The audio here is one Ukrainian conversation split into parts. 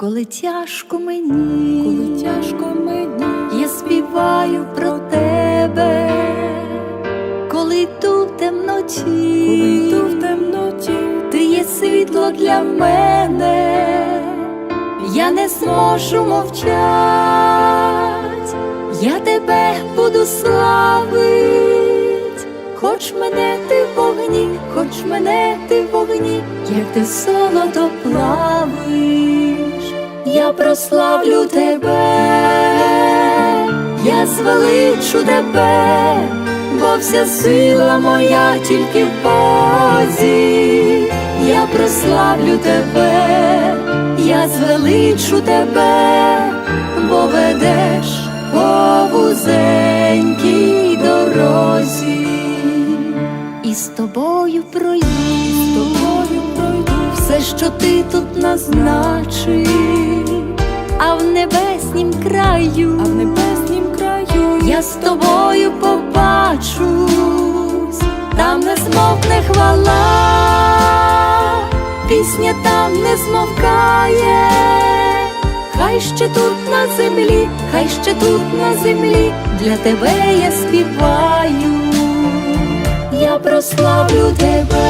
Коли тяжко мені, коли тяжко мені, я співаю про тебе, коли йду в темноті, коли йду в темноті, ти є світло для мене, я не зможу мовчать, я тебе буду славить, хоч мене ти в вогні, хоч мене ти в вогні, як ти солодо плавиш, я прославлю тебе, я звеличу тебе, бо вся сила моя тільки в Бозі, я прославлю тебе, я звеличу тебе, бо ведеш по вузенькій дорозі, і з тобою пройду, з тобою пройду, все, що ти тут назначив, небеснім краю, а в небеснім краю я з тобою побачусь, там не змовкне хвала, пісня там не змовкає, хай ще тут на землі, хай ще тут на землі, для тебе я співаю, я прославлю тебе,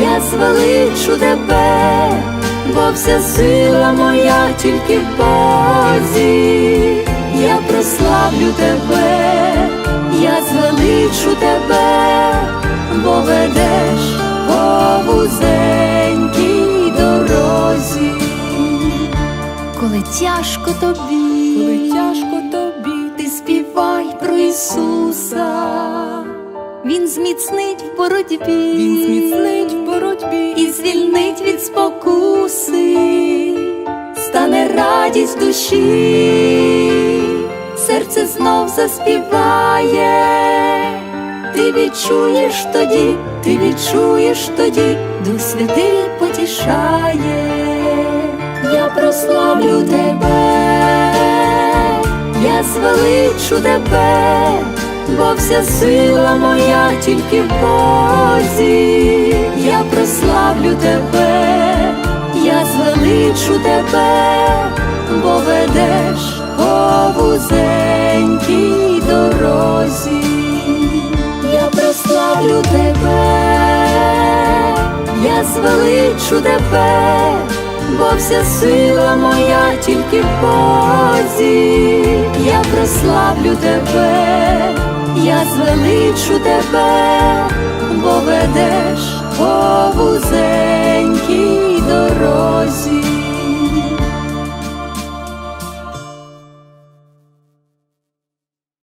я звеличу тебе, бо вся сила моя тільки в Бозі, я прославлю тебе, я звеличу тебе, бо ведеш по вузенькій дорозі, коли тяжко тобі, коли тяжко тобі, ти співай про Ісуса, Він зміцнить в боротьбі, він зміцнить в боротьбі. І звільнить від спокуси, стане радість душі, серце знов заспіває, ти відчуєш тоді, ти відчуєш тоді, Дух Святий потішає, я прославлю тебе, я звеличу тебе, бо вся сила моя тільки в Бозі, я прославлю тебе, звеличу тебе, бо ведеш по вузенькій дорозі, я прославлю тебе, я звеличу тебе, бо вся сила моя тільки в Бозі, я прославлю тебе, я звеличу тебе, бо ведеш